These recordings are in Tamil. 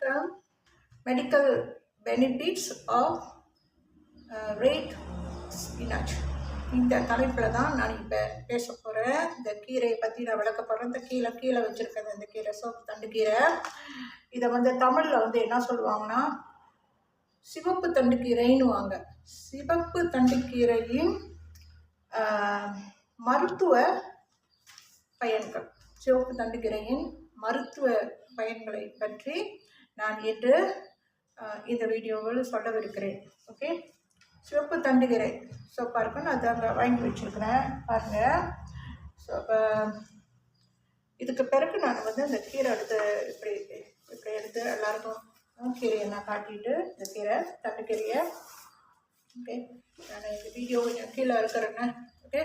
the medical benefits of uh, red spinach. இந்த தலைப்பில் தான் நான் இப்போ பேச போகிறேன் இந்த கீரையை பற்றி நான் விளக்க போகிறேன் இந்த கீழே கீழே வச்சுருக்கேன் இந்த கீரை சோப்பு தண்டு கீரை. இதை வந்து தமிழில் வந்து என்ன சொல்லுவாங்கன்னா சிவப்பு தண்டு கீரைன்னுவாங்க. சிவப்பு தண்டு கீரையின் மருத்துவ பயன்கள். சிவப்பு தண்டுக்கிரையின் மருத்துவ பயன்களை பற்றி நான் இன்று இந்த வீடியோவில் சொல்லவிருக்கிறேன். ஓகே? சிவப்பு தண்டுகிரை. ஸோ பாருங்க நான் அதை வாங்கி வச்சுருக்கிறேன். பாருங்கள் ஸோ இப்போ இதுக்கு பிறகு நான் வந்து அந்த கீரை எடுத்து இப்படி இப்படி எடுத்து எல்லாருக்கும் கீரையை நான் காட்டிட்டு இந்த கீரை தண்டுக்கீரையை ஓகே? நான் இந்த வீடியோ கொஞ்சம் கீழே இருக்கிறேங்க ஓகே?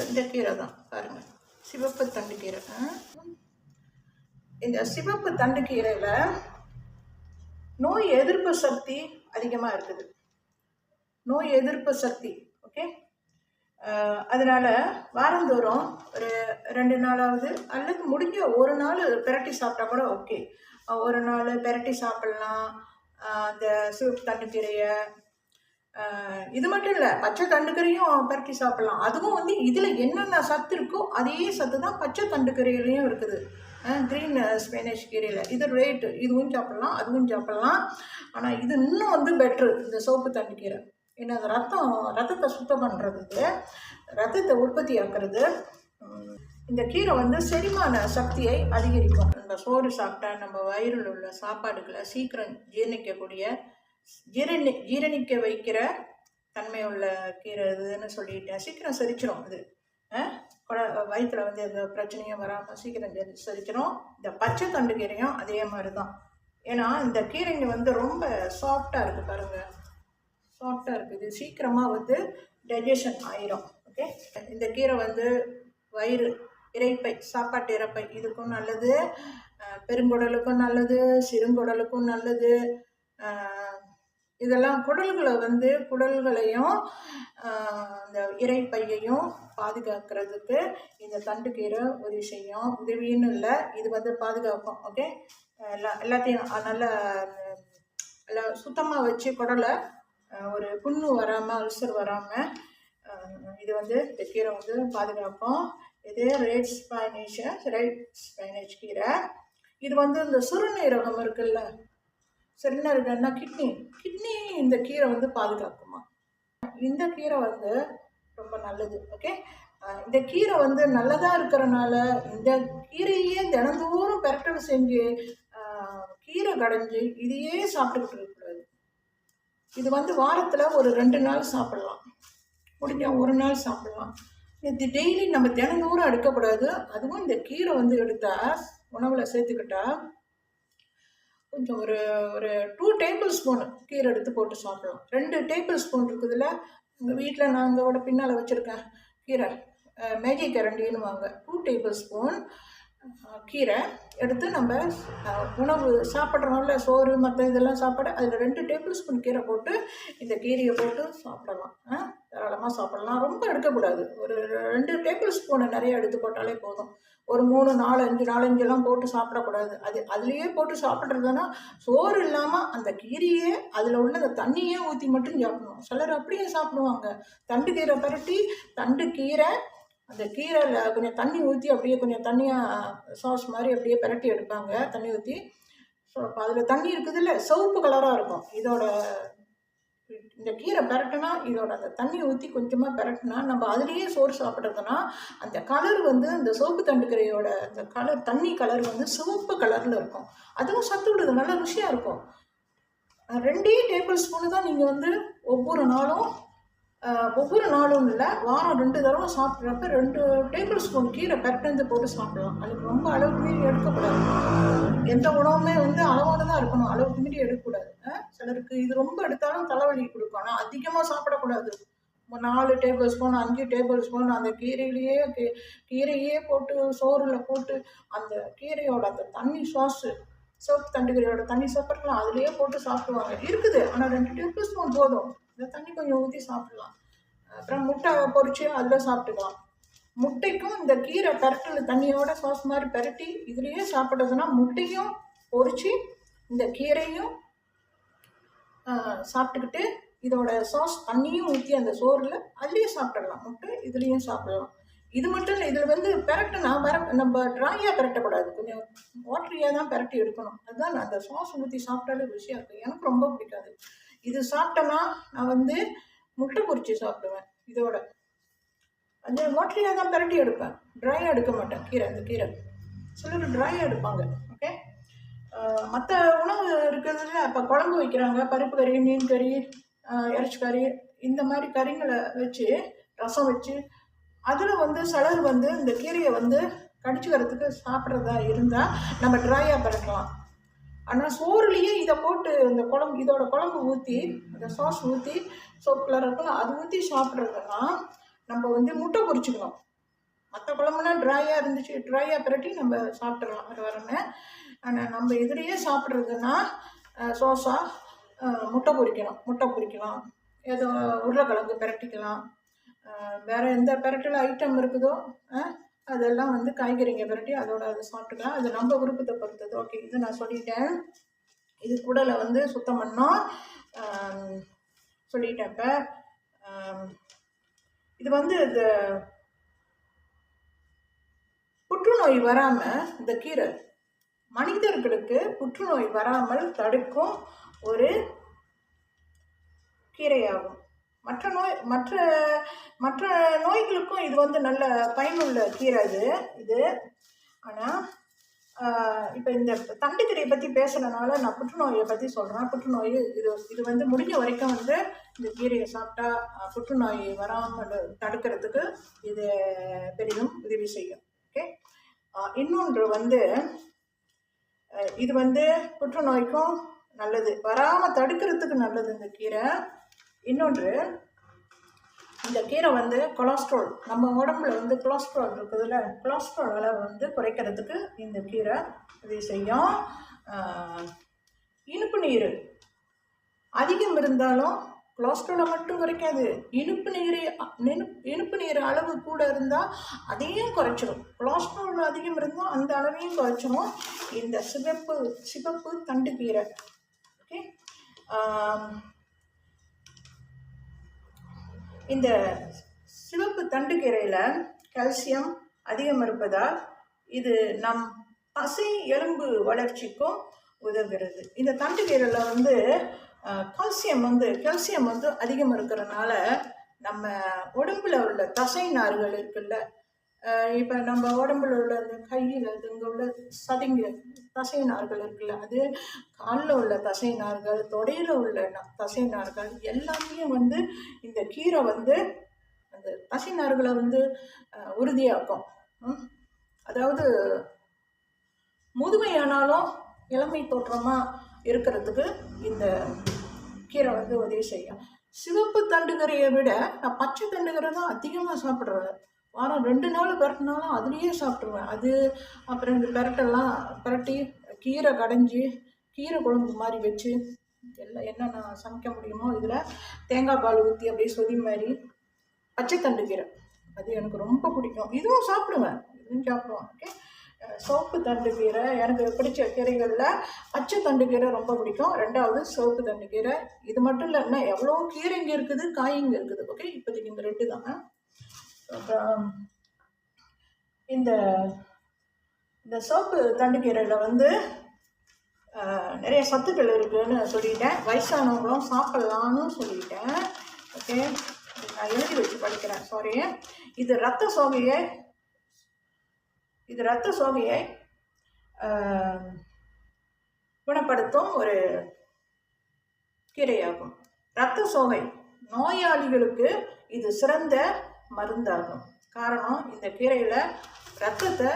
இந்த கீரை தான் பாருங்கள் சிவப்பு தண்டு கீரை. இந்த சிவப்பு தண்டு கீரையில் நோய் எதிர்ப்பு சக்தி அதிகமாக இருக்குது. நோய் எதிர்ப்பு சக்தி ஓகே அதனால் வாரந்தோறும் ஒரு ரெண்டு நாளாவது அல்லது முடிஞ்ச ஒரு நாள் பிரட்டி சாப்பிட்டா கூட ஓகே ஒரு நாள் பிரட்டி சாப்பிட்லாம். அந்த சிவப்பு தண்டுக்கீரையை கீரையை இது மட்டும் இல்லை பச்சை தண்டுக்கீரையும் பரட்டி சாப்பிட்லாம். அதுவும் வந்து இதில் என்னென்ன சத்து இருக்கோ அதே சத்து தான் பச்சை தண்டுக்கீரையிலையும் இருக்குது. க்ரீன் ஸ்பெனிஷ் கீரையில். இது ரேட்டு இதுவும் சாப்பிட்லாம் அதுவும் சாப்பிட்லாம். ஆனால் இது இன்னும் வந்து பெட்ரு இந்த சோப்பு தண்டுக்கீரை ஏன்னா அது ரத்தம் ரத்தத்தை சுத்தம் பண்ணுறதுக்கு ரத்தத்தை உற்பத்தி ஆக்குறது. இந்த கீரை வந்து செரிமான சக்தியை அதிகரிக்கும். நம்ம சோறு சாப்பிட்டா நம்ம வயிறில் உள்ள சாப்பாடுகளை சீக்கிரம் ஜீர்ணிக்கக்கூடிய ஜீரணி ஜீரணிக்க வைக்கிற தன்மை உள்ள கீரை இதுன்னு சொல்லிட்டேன். சீக்கிரம் செரிச்சிடும் இது. அஹ், குட- வந்து எந்த பிரச்சனையும் வராமல் சீக்கிரம் செரிச்சிடும் இந்த பச்சை தண்டு கீரையும் அதே மாதிரி தான் ஏன்னா இந்த கீரைங்க வந்து ரொம்ப சாஃப்டாக இருக்குது பாருங்கள் சாஃப்டாக இருக்குது சீக்கிரமாக வந்து டைஜஷன் ஆயிரும். ஓகே இந்த கீரை வந்து வயிறு இறைப்பை சாப்பாட்டு இறைப்பை இதுக்கும் நல்லது. பெருங்குடலுக்கும் நல்லது சிறுங்குடலுக்கும் நல்லது. இதெல்லாம் குடல்களை வந்து குடல்களையும் இந்த இறைப்பையையும் பாதுகாக்கிறதுக்கு இந்த தண்டுக்கீரை உதவி செய்யும். உதவின்னு இல்லை இது வந்து பாதுகாக்கும் ஓகே எல்லா எல்லாத்தையும் நல்ல நல்லா சுத்தமாக வச்சு குடலை ஒரு புண்ணு வராமல் அல்சர் வராமல் இது வந்து இந்த கீரை வந்து பாதுகாப்போம் இது ரெட் ஸ்பைனேஷ் ரெட் ஸ்பைனேஜ் கீரை. இது வந்து இந்த சுருநீரகம் இருக்குல்ல சிறுநீரகம்னா கிட்னி? கிட்னி இந்த கீரை வந்து பாதுகாக்குமா? இந்த கீரை வந்து ரொம்ப நல்லது ஓகே? இந்த கீரை வந்து நல்லதாக இருக்கிறனால இந்த கீரையே தினந்தோறும் பெரட்டல் செஞ்சு கீரை கடைஞ்சி இதையே சாப்பிட்டுக்கிட்டு இருக்கக்கூடாது. இது வந்து வாரத்தில் ஒரு ரெண்டு நாள் சாப்பிடலாம். முடிஞ்சால் ஒரு நாள் சாப்பிடலாம். இது டெய்லி நம்ம தினந்தோறும் எடுக்கக்கூடாது. அதுவும் இந்த கீரை வந்து எடுத்தால் உணவில் சேர்த்துக்கிட்டா கொஞ்சம் ஒரு ஒரு டூ டேபிள் ஸ்பூன் கீரை எடுத்து போட்டு சாப்பிடலாம் ரெண்டு டேபிள் ஸ்பூன் இருக்குதுல்ல எங்கள் வீட்டில் நான் அங்கோட பின்னால் வச்சுருக்கேன் கீரை. மேகி கரண்டின்னு வாங்க டூ டேபிள் ஸ்பூன் கீரை எடுத்து நம்ம உணவு சாப்பிட்றோம்ல சோறு மற்ற இதெல்லாம் சாப்பாடு அதில் ரெண்டு டேபிள் ஸ்பூன் கீரை போட்டு இந்த கீரையை போட்டு சாப்பிடலாம். ஆ தாராளமாக சாப்பிடலாம். ரொம்ப எடுக்கக்கூடாது. ஒரு ரெண்டு டேபிள் ஸ்பூனை நிறைய எடுத்து போட்டாலே போதும். ஒரு மூணு நாலு அஞ்சு நாலஞ்செல்லாம் போட்டு சாப்பிடக்கூடாது. அது அதுலேயே போட்டு சாப்பிட்றதுன்னா சோறு இல்லாமல் அந்த கீரையே அதில் உள்ள அந்த தண்ணியே ஊற்றி மட்டும் சாப்பிடணும். சிலர் அப்படியே சாப்பிடுவாங்க. தண்டு கீரை பரட்டி தண்டு கீரை அந்த கீரையில் கொஞ்சம் தண்ணி ஊற்றி அப்படியே கொஞ்சம் தண்ணியாக சாஸ் மாதிரி அப்படியே பிரட்டி எடுப்பாங்க. தண்ணி ஊற்றி ஸோ அப்போ அதில் தண்ணி இருக்குதுல்ல? சிவப்பு கலராக இருக்கும். இதோட இந்த கீரை பெரட்டுனா இதோட அந்த தண்ணி ஊற்றி கொஞ்சமாக பெரட்டுனா நம்ம அதுலேயே சோறு சாப்பிட்றதுனா அந்த கலர் வந்து அந்த சோப்பு தண்டுக்கரையோட அந்த கலர் தண்ணி கலர் வந்து சிவப்பு கலரில் இருக்கும். அதுவும் சத்து விடுது நல்ல ருசியாக இருக்கும். ரெண்டே டேபிள் ஸ்பூனு தான் நீங்கள் வந்து ஒவ்வொரு நாளும் ஒவ்வொரு நாளும் இல்லை வாரம் ரெண்டு தடவை சாப்பிட்றப்ப ரெண்டு டேபிள் ஸ்பூன் கீரை பெரட்டந்து போட்டு சாப்பிடலாம். அதுக்கு ரொம்ப அளவுக்கு மீறி எடுக்கக்கூடாது. எந்த உணவுமே வந்து அளவோட தான் இருக்கணும். அளவுக்கு மீறி எடுக்கக்கூடாது. சிலருக்கு இது ரொம்ப எடுத்தாலும் தலைவலி கொடுக்கும். ஆனால் அதிகமாக சாப்பிடக்கூடாது. ஒரு நாலு டேபிள் ஸ்பூன் அஞ்சு டேபிள் ஸ்பூன் அந்த கீரையிலேயே கீ- கீரையே போட்டு சோறில் போட்டு அந்த கீரையோட அந்த தண்ணி சாஸு சோப்பு தண்டுகீரையோட தண்ணி சாப்பிட்றலாம் அதுலேயே போட்டு சாப்பிடுவாங்க. இருக்குது. ஆனால் ரெண்டு டேபிள் ஸ்பூன் போதும். இந்த தண்ணி கொஞ்சம் ஊற்றி சாப்பிடலாம். அப்புறம் முட்டை பொறிச்சு அதில் சாப்பிட்டுக்கலாம். முட்டைக்கும் இந்த கீரை பரட்டல் தண்ணியோட சாஸ் மாதிரி பரட்டி இதுலேயே சாப்பிட்றதுனா முட்டையும் பொறிச்சு இந்த கீரையும் சாப்பிட்டுக்கிட்டு இதோட சாஸ் தண்ணியும் ஊற்றி அந்த சோறில் அதுலேயும் சாப்பிடலாம். முட்டை இதுலேயும் சாப்பிடலாம். இது மட்டும் இல்லை இதில் வந்து பெரட்டுனா வர நம்ம ட்ராயாக பெரட்டக்கூடாது. கொஞ்சம் வாட்டரியாக தான் பெரட்டி எடுக்கணும். அதுதான் நான் அந்த சாஸ் ஊற்றி சாப்பிட்டாலே ருசியாக இருக்கும் எனக்கு ரொம்ப பிடிக்காது. இது சாப்பிட்டேன்னா நான் வந்து முட்டை பொரிச்சு சாப்பிடுவேன். இதோட. அந்த வாட்டரியாக தான் பெரட்டி எடுப்பேன். ட்ரையாக எடுக்க மாட்டேன். கீரை அந்த கீரை. சிலர் ட்ரையாக எடுப்பாங்க. ஓகே மற்ற உணவு இருக்கிறதுல இப்போ குழம்பு வைக்கிறாங்க பருப்பு கறி மீன் கறி இறைச்சி கறி இந்த மாதிரி கறிங்களை வச்சு ரசம் வச்சு அதில் வந்து சிலர் வந்து இந்த கீரையை வந்து கடிச்சுக்கிறதுக்கு சாப்பிட்றதா இருந்தால் நம்ம ட்ரையாக பறக்கலாம். ஆனால் சோறுலேயே இதை போட்டு இந்த குழம்பு இதோட குழம்பு ஊற்றி அந்த சாஸ் ஊற்றி சோப்பில் கலர் இருக்கும் அது ஊற்றி சாப்பிட்றதுனா நம்ம வந்து முட்டை பொறிச்சிக்கலாம் மற்ற குழம்புனா ட்ரையாக இருந்துச்சு ட்ரையாக பிரட்டி நம்ம சாப்பிட்றலாம் வர வரன்னு ஆனால் நம்ம எதிரியே சாப்பிட்றதுன்னா சோசா முட்டை பொரிக்கணும் முட்டை பொரிக்கலாம். ஏதோ உருளைக்கிழங்கு பிரட்டிக்கலாம். வேறு எந்த பிரட்டில் ஐட்டம் இருக்குதோ அதெல்லாம் வந்து காய்கறிங்க பிரட்டி அதோட அதை சாப்பிட்டுக்கலாம். அது நம்ம விருப்பத்தை பொறுத்தது. ஓகே இது நான் சொல்லிட்டேன். இது கூடலை வந்து சுத்தம் பண்ணோம் ஆம், சொல்லிட்டேன் இப்போ. இது வந்து இந்த புற்றுநோய் வராமல் இந்த கீரை மனிதர்களுக்கு புற்றுநோய் வராமல் தடுக்கும் ஒரு கீரையாகும். மற்ற நோய் மற்ற மற்ற நோய்களுக்கும் இது வந்து நல்ல பயனுள்ள கீரை இது. இது ஆனால் இப்போ இந்த தண்டுக்கீரையை பற்றி பேசுகிறனால நான் புற்றுநோயை பற்றி சொல்கிறேன் புற்றுநோய் இது இது வந்து முடிஞ்ச வரைக்கும் வந்து இந்த கீரையை சாப்பிட்டா புற்றுநோய் வராமல் தடுக்கிறதுக்கு இது பெரிதும் உதவி செய்யும். ஓகே? இன்னொன்று வந்து இது வந்து புற்றுநோய்க்கும் நல்லது. வராமல் தடுக்கிறதுக்கு நல்லது இந்த கீரை. இன்னொன்று இந்த கீரை வந்து கொலஸ்ட்ரால். நம்ம உடம்புல வந்து கொலஸ்ட்ரால் இருக்குதுல்ல கொலஸ்ட்ரால் அளவு வந்து குறைக்கிறதுக்கு இந்த கீரை உதவி செய்யும். இனிப்பு நீர். அதிகம் இருந்தாலும் கொலஸ்ட்ராலை மட்டும் குறைக்காது. இனிப்பு நீர் இனிப்பு நீர் அளவு கூட இருந்தால் அதையும் குறைச்சிடும் கொலஸ்ட்ரால் அதிகம் இருந்தால் அந்த அளவையும் குறைச்சிடும் இந்த சிவப்பு சிவப்பு தண்டு கீரை. ஓகே? இந்த சிவப்பு தண்டுக்கீரையில் கால்சியம் அதிகம் இருப்பதால் இது நம் பசை எலும்பு வளர்ச்சிக்கும் உதவுகிறது. இந்த தண்டுக்கீரையில் வந்து கால்சியம் வந்து கால்சியம் வந்து அதிகம் இருக்கிறனால நம்ம உடம்புல உள்ள தசை நார்கள் இருக்குல்ல இப்போ நம்ம உடம்புல உள்ள அந்த கையில் இங்கே உள்ள சதைங்க தசை நார்கள் இருக்குல்ல அது காலில் உள்ள தசை நார்கள் தொடையில் உள்ள ந- தசை நார்கள் எல்லாமே வந்து இந்த கீரை வந்து அந்த தசை நார்களை வந்து உறுதியாக்கும். அதாவது முதுமையானாலும் இளமை தோற்றமாக இருக்கிறதுக்கு இந்த கீரை வந்து உதவி செய்யும். சிவப்பு தண்டுகரையை விட நான் பச்சை தண்டுகரை தான் அதிகமாக சாப்பிட்றேன் வாரம் ரெண்டு நாள் பரட்டினாலும் அதுலேயே சாப்பிட்ருவேன் அது அப்புறம் இந்த பெரட்டெல்லாம் பெரட்டி கீரை கடைஞ்சி கீரை குழம்பு மாதிரி வச்சு எல்லாம் என்னென்ன சமைக்க முடியுமோ இதில் தேங்காய் பால் ஊற்றி அப்படியே சொதி மாதிரி பச்சை தண்டு கீரை அது எனக்கு ரொம்ப பிடிக்கும். இதுவும் சாப்பிடுவேன். இதுவும் சாப்பிடுவேன். ஓகே சோப்பு தண்டு கீரை எனக்கு பிடிச்ச கீரைகளில் பச்சை தண்டு கீரை ரொம்ப பிடிக்கும். ரெண்டாவது சோப்பு தண்டு கீரை. இது மட்டும் இல்லை எவ்வளோ எவ்வளோ கீரைங்க இருக்குது காய்ங்க இருக்குது. ஓகே இப்போதைக்கு இந்த ரெண்டு தான். அப்புறம் இந்த இந்த சோப்பு தண்டுக்கீரையில் வந்து நிறைய சத்துக்கள் இருக்குதுன்னு சொல்லிட்டேன். வயசானவங்களும் சாப்பிட்லான்னு சொல்லிட்டேன். ஓகே நான் எழுதி வச்சு படிக்கிறேன். சாரி இது ரத்த சோகையை இது ரத்த சோகையை குணப்படுத்தும் ஒரு கீரையாகும். இரத்த சோகை நோயாளிகளுக்கு இது சிறந்த மருந்தாகும். காரணம் இந்த கீரையில் ரத்தத்தை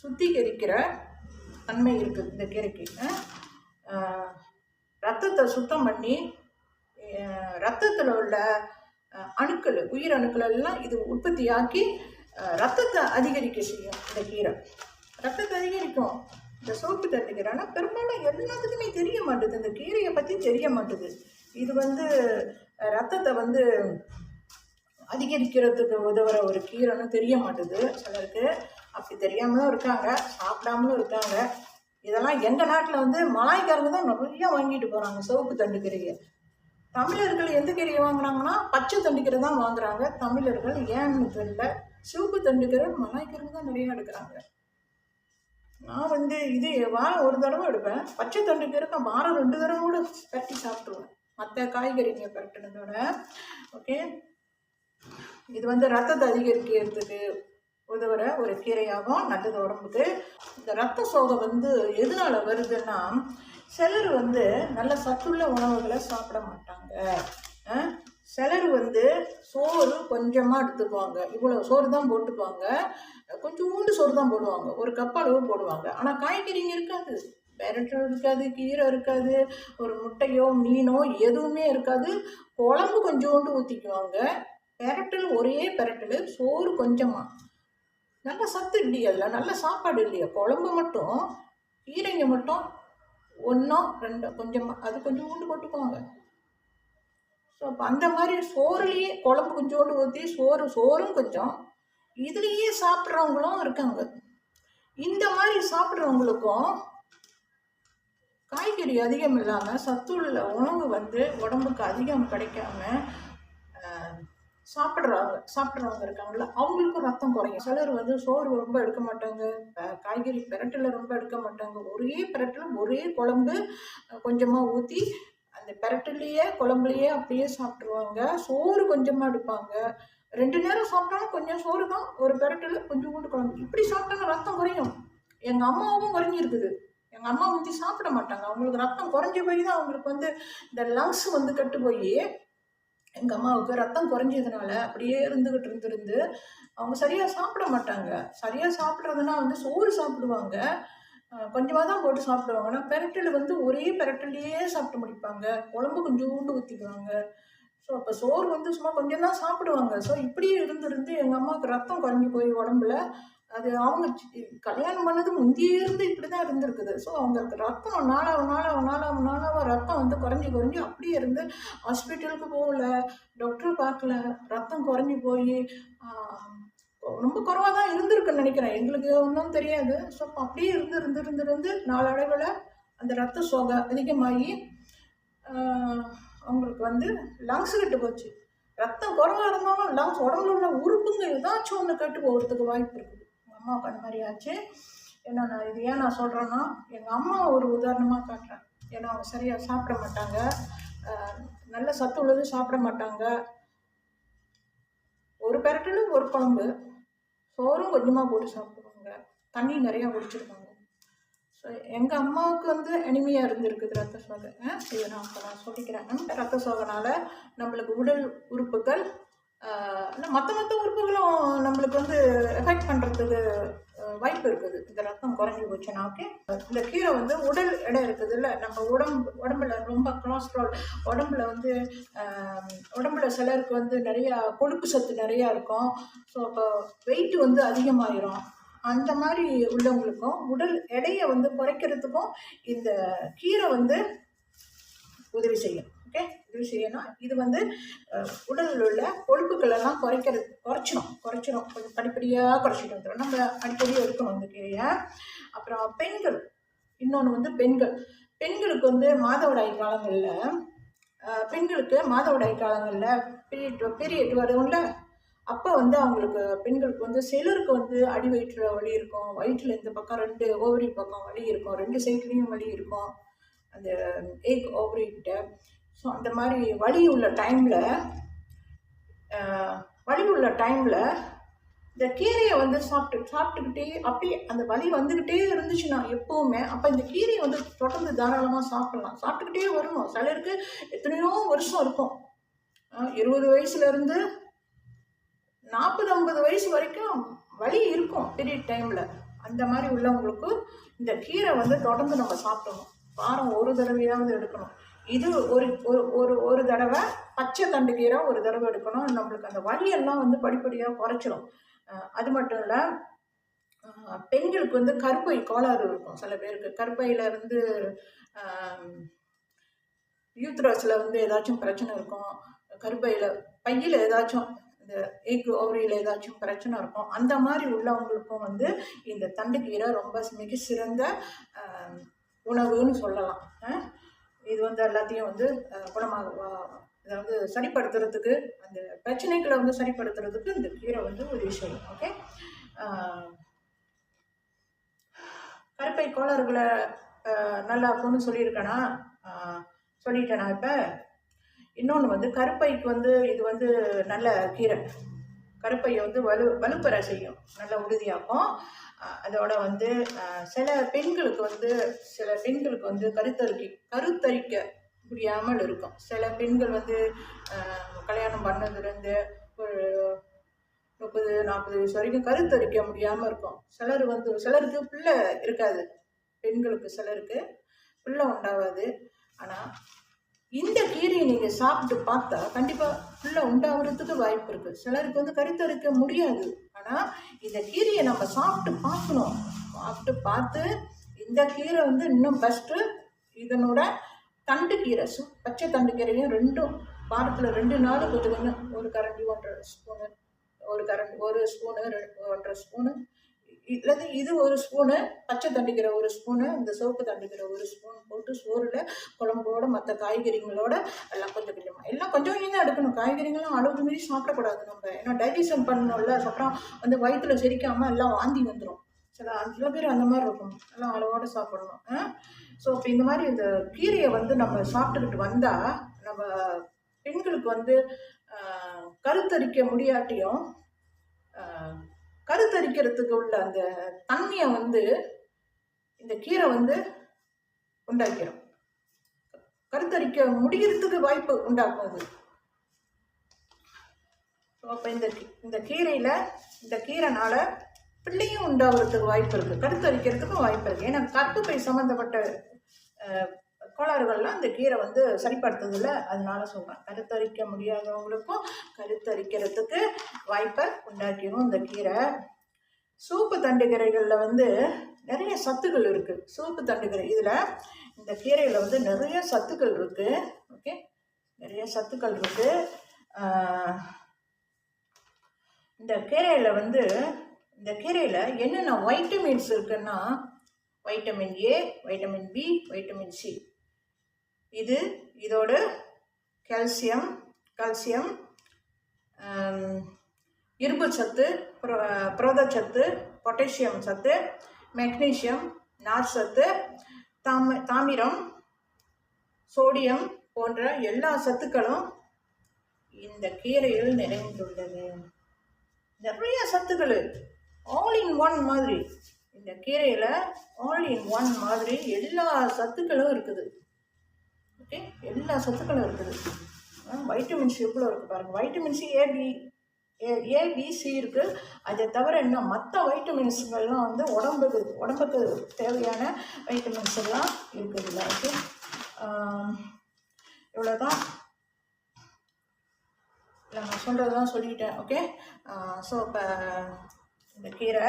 சுத்திகரிக்கிற தன்மை இருக்குது இந்த கீரைக்கு ரத்தத்தை சுத்தம் பண்ணி ரத்தத்தில் உள்ள அணுக்கள் உயிர் அணுக்கள் எல்லாம் இது உற்பத்தியாக்கி ரத்தத்தை அதிகரிக்க செய்யும் இந்த கீரை. ரத்தத்தை அதிகரிக்கும். இந்த சோப்பு தட்டுக்கீரை ஆனால் பெரும்பாலும் எல்லாத்துக்குமே தெரிய மாட்டுது. இந்த கீரையை பற்றி தெரிய மாட்டுது. இது வந்து ரத்தத்தை வந்து அதிகரிக்கிறதுக்கு உதவுற ஒரு கீரைன்னு தெரிய மாட்டுது. சிலருக்கு அப்படி தெரியாமலும் இருக்காங்க சாப்பிடாமலும் இருக்காங்க. இதெல்லாம் எங்கள் நாட்டில் வந்து மலாய்க்காரங்க தான் நிறைய வாங்கிட்டு போகிறாங்க சிவப்பு தண்டுக்கீரையை. தமிழர்கள் எந்த கீரையை வாங்குறாங்கன்னா பச்சை தண்டுக்கீரை தான் வாங்குறாங்க. தமிழர்கள் ஏன்னு தெரியல. சிவப்பு தண்டுக்கீரை மலாய்க்காரங்க தான் நிறைய எடுக்கிறாங்க. நான் வந்து இது வாரம் ஒரு தடவை எடுப்பேன். பச்சை தண்டுக்கீரை வாரம் ரெண்டு தடவை கூட பரட்டி சாப்பிட்ருவேன் மற்ற காய்கறிங்க பரட்டினதோட ஓகே இது வந்து ரத்தத்தை அதிகரிக்கிறதுக்கு உதவுற ஒரு கீரையாகும் நல்லது உடம்புக்கு. இந்த ரத்த சோகை வந்து எதனால வருதுன்னா சிலர் வந்து நல்ல சத்துள்ள உணவுகளை சாப்பிட மாட்டாங்க. சிலர் வந்து சோறு கொஞ்சமாக எடுத்துக்குவாங்க. இவ்வளோ சோறு தான் போட்டுக்குவாங்க. கொஞ்சோண்டு சோறு தான் போடுவாங்க. ஒரு கப் அளவு போடுவாங்க. ஆனால் காய்கறிங்க இருக்காது. பெரட்டல் இருக்காது கீரை இருக்காது ஒரு முட்டையோ மீனோ எதுவுமே இருக்காது. குழம்பு கொஞ்சோண்டு ஊற்றிக்குவாங்க பெரட்டல் ஒரே பெரட்டல் சோறு கொஞ்சமாக நல்ல சத்து இல்லையா அதில் நல்ல சாப்பாடு இல்லையா. குழம்பு மட்டும் கீரைங்க மட்டும் ஒன்றோ ரெண்டோ கொஞ்சமாக அது கொஞ்சம் உண்டு போட்டுக்குவாங்க. ஸோ அப்போ அந்த மாதிரி சோறுலேயே குழம்பு கொஞ்சோண்டு ஊற்றி சோறு சோறும் கொஞ்சம் இதுலேயே சாப்பிட்றவங்களும் இருக்காங்க. இந்த மாதிரி சாப்பிட்றவங்களுக்கும் காய்கறி அதிகம் இல்லாமல் சத்துள்ள உணவு வந்து உடம்புக்கு அதிகம் கிடைக்காம சாப்பிட்றாங்க சாப்பிட்றவங்க சாப்பிட்றவங்க இருக்காங்கல்ல அவங்களுக்கும் ரத்தம் குறையும். சிலர் வந்து சோறு ரொம்ப எடுக்க மாட்டாங்க காய்கறி பிரட்டில் ரொம்ப எடுக்க மாட்டாங்க. ஒரே பிரட்டில் ஒரே குழம்பு கொஞ்சமாக ஊற்றி அந்த பெரட்டிலேயே குழம்புலையே அப்படியே சாப்பிட்ருவாங்க சோறு கொஞ்சமாக எடுப்பாங்க. ரெண்டு நேரம் சாப்பிட்டாலும் கொஞ்சம் சோறு தான் ஒரு பெரட்டில் கூட குழம்பு. இப்படி சாப்பிட்டாங்க ரத்தம் குறையும். எங்கள் அம்மாவும் குறைஞ்சிருக்குது. எங்கள் அம்மா வந்து சாப்பிட மாட்டாங்க. அவங்களுக்கு ரத்தம் குறைஞ்சி போய் தான் அவங்களுக்கு வந்து இந்த லங்ஸ் வந்து கட்டு போய் எங்கள் அம்மாவுக்கு ரத்தம் குறைஞ்சதுனால அப்படியே இருந்துக்கிட்டு இருந்திருந்து அவங்க சரியாக சாப்பிட மாட்டாங்க. சரியாக சாப்பிட்றதுனா வந்து சோறு சாப்பிடுவாங்க. கொஞ்சமாக தான் போட்டு சாப்பிடுவாங்க. ஆனால் பெரட்டல் வந்து ஒரே பெரட்டிலேயே சாப்பிட்டு முடிப்பாங்க. குழம்பு கொஞ்சோண்டு ஊற்றிக்குவாங்க ஸோ அப்போ சோறு வந்து சும்மா கொஞ்சம் தான் சாப்பிடுவாங்க. ஸோ இப்படியே இருந்திருந்து எங்கள் அம்மாவுக்கு ரத்தம் குறைஞ்சி போய் உடம்புல. அது அவங்க கல்யாணம் பண்ணது முந்தையே இருந்து இப்படி தான் இருந்திருக்குது. ஸோ அவங்களுக்கு ரத்தம் நாளாக நாளாக நாளாக நாளாக ரத்தம் வந்து குறைஞ்சி குறைஞ்சி அப்படியே இருந்து ஹாஸ்பிட்டலுக்கு போகல. டாக்டர் பார்க்கல. ரத்தம் குறைஞ்சி போய் ரொம்ப குறவாக தான் இருந்திருக்குன்னு நினைக்கிறேன். எங்களுக்கு ஒன்றும் தெரியாது. ஸோ அப்படியே இருந்து இருந்து இருந்து இருந்து நாளடைவில் அந்த ரத்த சோகை அதிகமாகி அவங்களுக்கு வந்து லங்ஸ் கெட்டு போச்சு. ரத்தம் குறவாக இருந்தாலும் லங்ஸ் உடம்புல உள்ள உறுப்புங்க ஏதாச்சும் ஒன்று கெட்டு போகிறதுக்கு வாய்ப்பு இருக்குது. எங்கள் அம்மாவுக்கு அந்த மாதிரி ஆச்சு. ஏன்னா நான் இது ஏன் நான் சொல்கிறேன்னா எங்கள் அம்மா ஒரு உதாரணமாக காட்டுறேன். ஏன்னா அவங்க சரியாக சாப்பிட மாட்டாங்க. நல்ல சத்து உள்ளது சாப்பிட மாட்டாங்க. ஒரு பெரட்டில் ஒரு குழம்பு. சோறும் கொஞ்சமாக போட்டு சாப்பிடுவாங்க. தண்ணி நிறையா குடிச்சிருப்பாங்க. ஸோ எங்கள் அம்மாவுக்கு வந்து அனிமையாக இருந்திருக்குது ரத்த சோகை. ஆ, இதை நான் அப்போ நான் சொல்லிக்கிறேன் ரத்த சோகைனால நம்மளுக்கு உடல் உறுப்புகள் மற்ற மற்ற உறுப்புகளும் நம்மளுக்கு வந்து எஃபெக்ட் பண்ணுறதுக்கு வாய்ப்பு இருக்குது. இந்த ரத்தம் குறைஞ்சி போச்சுன்னா ஓகே இந்த கீரை வந்து உடல் எடை இருக்குது இல்லை நம்ம உடம்பு உடம்புல ரொம்ப கொலஸ்ட்ரால் உடம்புல வந்து உடம்புல சிலருக்கு வந்து நிறையா கொழுப்பு சத்து நிறையா இருக்கும். ஸோ அப்போ வெயிட் வந்து அதிகமாயிரும். அந்த மாதிரி உள்ளவங்களுக்கும் உடல் எடையை வந்து குறைக்கிறதுக்கும் இந்த கீரை வந்து உதவி செய்யும். ஓகே? இது செய்யணும். இது வந்து உடலில் உள்ள கொழுப்புகள் எல்லாம் குறைக்கிறது குறைச்சிடும் குறைச்சிடும் கொஞ்சம் படிப்படியாக குறைச்சிட்டு வந்துடும் நம்ம அடிக்கடி இருக்கும் இந்த கீரையை அப்புறம் பெண்கள். இன்னொன்று வந்து பெண்கள். பெண்களுக்கு வந்து மாதவிடாய் காலங்களில் பெண்களுக்கு மாதவிடாய் காலங்களில் பீரியட் பீரியட் வரும்ல? அப்போ வந்து அவங்களுக்கு பெண்களுக்கு வந்து சிலருக்கு வந்து அடி வயிற்றுல வலி இருக்கும். வயிற்றில் இந்த பக்கம் ரெண்டு ஓவரி பக்கம் வலி இருக்கும். ரெண்டு சைட்லேயும் வலி இருக்கும். அந்த ஏக் ஓவரி கிட்ட. ஸோ அந்த மாதிரி வலி உள்ள டைமில் வலி உள்ள டைமில் இந்த கீரையை வந்து சாப்பிட்டு சாப்பிட்டுக்கிட்டே அப்படியே அந்த வலி வந்துக்கிட்டே இருந்துச்சுன்னா எப்போவுமே அப்போ இந்த கீரையை வந்து தொடர்ந்து தாராளமாக சாப்பிடலாம். சாப்பிட்டுக்கிட்டே வரணும். சிலருக்கு எத்தனையோ வருஷம் இருக்கும். இருபது வயசுலேருந்து நாற்பது ஐம்பது வயசு வரைக்கும் வலி இருக்கும் பீரியட் டைமில் அந்த மாதிரி உள்ளவங்களுக்கு இந்த கீரை வந்து தொடர்ந்து நம்ம சாப்பிடணும். வாரம் ஒரு தடவையாவது எடுக்கணும். இது ஒரு ஒரு ஒரு ஒரு தடவை பச்சை தண்டு கீரை ஒரு தடவை எடுக்கணும். நம்மளுக்கு அந்த வலியெல்லாம் வந்து படிப்படியாக குறைச்சிரும். அது மட்டும் இல்லை பெண்களுக்கு வந்து கருப்பை கோளாறு இருக்கும் சில பேருக்கு. கருப்பையில் வந்து யூத்ரஸில் வந்து ஏதாச்சும் பிரச்சனை இருக்கும். கருப்பையில் பையில் ஏதாச்சும் இந்த எக் ஓவரியில் ஏதாச்சும் பிரச்சனை இருக்கும். அந்த மாதிரி உள்ளவங்களுக்கும் வந்து இந்த தண்டுக்கீரை ரொம்ப மிக சிறந்த உணவுன்னு சொல்லலாம். இது வந்து எல்லாத்தையும் வந்து குணமாக இதை வந்து சரிப்படுத்துறதுக்கு அந்த பிரச்சனைகளை வந்து சரிப்படுத்துறதுக்கு இந்த கீரை வந்து ஒரு விஷயம் ஓகே கருப்பை கோளாறுகளை நல்லா இருக்கும்னு சொல்லியிருக்கேனா? சொல்லிட்டேனா இப்போ? இன்னொன்று வந்து கருப்பைக்கு வந்து இது வந்து நல்ல கீரை. கருப்பையை வந்து வலு வலுப்பெற செய்யும். நல்ல உறுதியாக்கும். அதோட வந்து சில பெண்களுக்கு வந்து சில பெண்களுக்கு வந்து கருத்தரிக்கை கருத்தரிக்க முடியாமல் இருக்கும். சில பெண்கள் வந்து கல்யாணம் பண்ணதுலேருந்து ஒரு முப்பது நாற்பது வயசு வரைக்கும் கருத்தரிக்க முடியாமல் இருக்கும். சிலர் வந்து சிலருக்கு பிள்ளை இருக்காது. பெண்களுக்கு சிலருக்கு பிள்ளை உண்டாகாது. ஆனால் இந்த கீரையை நீங்கள் சாப்பிட்டு பார்த்தா கண்டிப்பாக பிள்ளை உண்டாகிறதுக்கு வாய்ப்பு இருக்குது சிலருக்கு வந்து கருத்தரிக்க முடியாது. ஆனால் இந்த கீரையை நம்ம சாப்பிட்டு பார்க்கணும். சாப்பிட்டு பார்த்து இந்த கீரை வந்து இன்னும் பெஸ்ட்டு இதனோட தண்டு கீரை சு பச்சை தண்டு கீரையும் ரெண்டும் வாரத்தில் ரெண்டு நாள் கொஞ்சம் கொஞ்சம் ஒரு கரண்டி ஒன்றரை ஸ்பூனு ஒரு கரண்டி ஒரு ஸ்பூனு ரெண்டு ஒன்றரை ஸ்பூனு இல்லது இது ஒரு ஸ்பூனு பச்சை தண்டிக்கிற ஒரு ஸ்பூனு இந்த சோப்பு தண்டிக்கிற ஒரு ஸ்பூன் போட்டு சோறில் குழம்போட மற்ற காய்கறிகளோட எல்லாம் கொஞ்சம் கொஞ்சமாக எல்லாம் கொஞ்சம் கொஞ்சம் தான் எடுக்கணும். காய்கறிகளும் அளவுக்கு மீறி சாப்பிடக்கூடாது நம்ம. ஏன்னா டைஜஷன் பண்ணணும்ல. அப்புறம் வந்து வயிற்றுல செரிக்காமல் எல்லாம் வாந்தி வந்துடும் சில சில பேர் அந்த மாதிரி இருக்கும். எல்லாம் அளவோட சாப்பிடணும். ஸோ இப்போ இந்த மாதிரி இந்த கீரையை வந்து நம்ம சாப்பிட்டுக்கிட்டு வந்தால் நம்ம பெண்களுக்கு வந்து கருத்தரிக்க முடியாட்டியும் கருத்தரிக்கிறதுக்கு உள்ள அந்த தன்மையை வந்து இந்த கீரை வந்து உண்டாக்கிறோம் கருத்தரிக்க முடிகிறதுக்கு வாய்ப்பு உண்டாக்கும் அது அப்போ இந்த கீ- இந்த கீரையில் இந்த கீரைனால பிள்ளையும் உண்டாகிறதுக்கு வாய்ப்பு இருக்குது கருத்தரிக்கிறதுக்கும் வாய்ப்பு இருக்குது ஏன்னா கர்ப்பப்பை சம்மந்தப்பட்ட கோளாறுகள்லாம் இந்த கீரை வந்து சரிப்படுத்துதில்ல அதனால சொல்கிறேன் கருத்தரிக்க முடியாதவங்களுக்கும் கருத்தரிக்கிறதுக்கு வாய்ப்பை உண்டாக்கிடும் இந்த கீரை. சூப்பு தண்டுகீரைகளில் வந்து நிறைய சத்துக்கள் இருக்குது சூப்பு தண்டுகீரை இதில் இந்த கீரையில் வந்து நிறைய சத்துக்கள் இருக்குது ஓகே? நிறைய சத்துக்கள் இருக்குது இந்த கீரையில் வந்து இந்த கீரையில் என்னென்ன வைட்டமின்ஸ் இருக்குன்னா vitamin A vitamin B vitamin C இது இதோட கால்சியம் கால்சியம் இரும்பு சத்து புரத புரதச்சத்து பொட்டாசியம் சத்து மெக்னீசியம் நார் சத்து தாம தாமிரம் சோடியம் போன்ற எல்லா சத்துக்களும் இந்த கீரையில் நிறைந்துள்ளது. நிறைய சத்துக்கள் ஆல் இன் ஒன் மாதிரி. இந்த கீரையில் ஆல் இன் ஒன் மாதிரி எல்லா சத்துக்களும் இருக்குது. ஓகே எல்லா சத்துக்களும் இருக்குது. வைட்டமின் சி எவ்வளோ இருக்குது பாருங்கள் வைட்டமின் சி ஏபி ஏபிசி இருக்குது அதை தவிர இன்னும் மற்ற வைட்டமின்ஸ்கள்லாம் வந்து உடம்புக்கு உடம்புக்கு தேவையான வைட்டமின்ஸ் எல்லாம் இருக்குதுல்ல ஓகே இவ்வளோதான் இல்லை நான் சொல்கிறதெல்லாம் சொல்லிட்டேன் ஓகே ஸோ இப்போ இந்த கீரை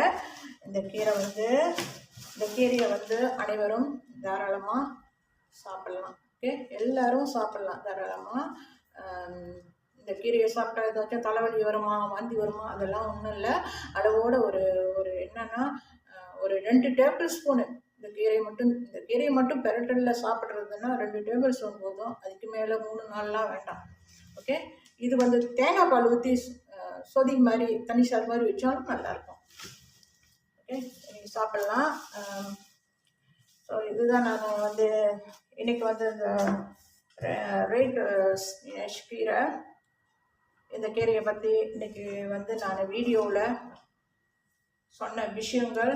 இந்த கீரை வந்து இந்த கீரையை வந்து அனைவரும் தாராளமாக சாப்பிட்லாம். ஓகே எல்லாரும் சாப்பிட்லாம் தாராளமாக இந்த கீரையை சாப்பிட்டா ஏதாச்சும் தலைவலி வருமா வாந்தி வருமா? அதெல்லாம் ஒன்றும் இல்லை. அளவோட ஒரு ஒரு என்னென்னா ஒரு ரெண்டு டேபிள் ஸ்பூனு இந்த கீரையை மட்டும் இந்த கீரையை மட்டும் பெரட்டலில் சாப்பிட்றதுன்னா ரெண்டு டேபிள் ஸ்பூன் போதும். அதுக்கு மேலே மூணு நாள்லாம் வேண்டாம். ஓகே? இது வந்து தேங்காய் பால் ஊற்றி சொதி மாதிரி தனி சார் மாதிரி வச்சாலும் நல்லாயிருக்கும் ஓகே? நீங்கள் சாப்பிட்லாம். ஸோ இதுதான் நான் வந்து இன்னைக்கு வந்து இந்த ரேட் கீரை இந்த கீரையை பற்றி இன்னைக்கு வந்து நான் வீடியோவில் சொன்ன விஷயங்கள்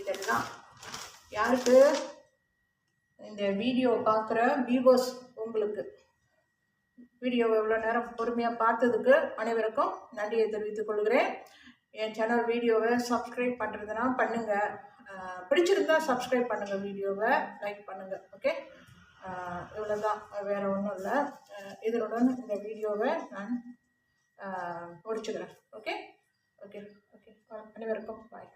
இதெல்லாம். யாருக்கு? இந்த வீடியோ பார்க்குற வியூவர்ஸ் உங்களுக்கு. வீடியோவை இவ்வளோ நேரம் பொறுமையாக பார்த்ததுக்கு அனைவருக்கும் நன்றியை தெரிவித்துக் கொள்கிறேன். என் சேனல் வீடியோவை சப்ஸ்கிரைப் பண்ணுறதுனா பண்ணுங்கள் பிடிச்சிருந்தா சப்ஸ்கிரைப் பண்ணுங்கள் வீடியோவை லைக் பண்ணுங்கள் ஓகே இவ்வளோ தான் வேறு ஒன்றும் இல்லை. இதனுடன் இந்த வீடியோவை நான் முடிச்சுக்கிறேன் ஓகே ஓகே ஓகே அனைவருக்கும் பாய்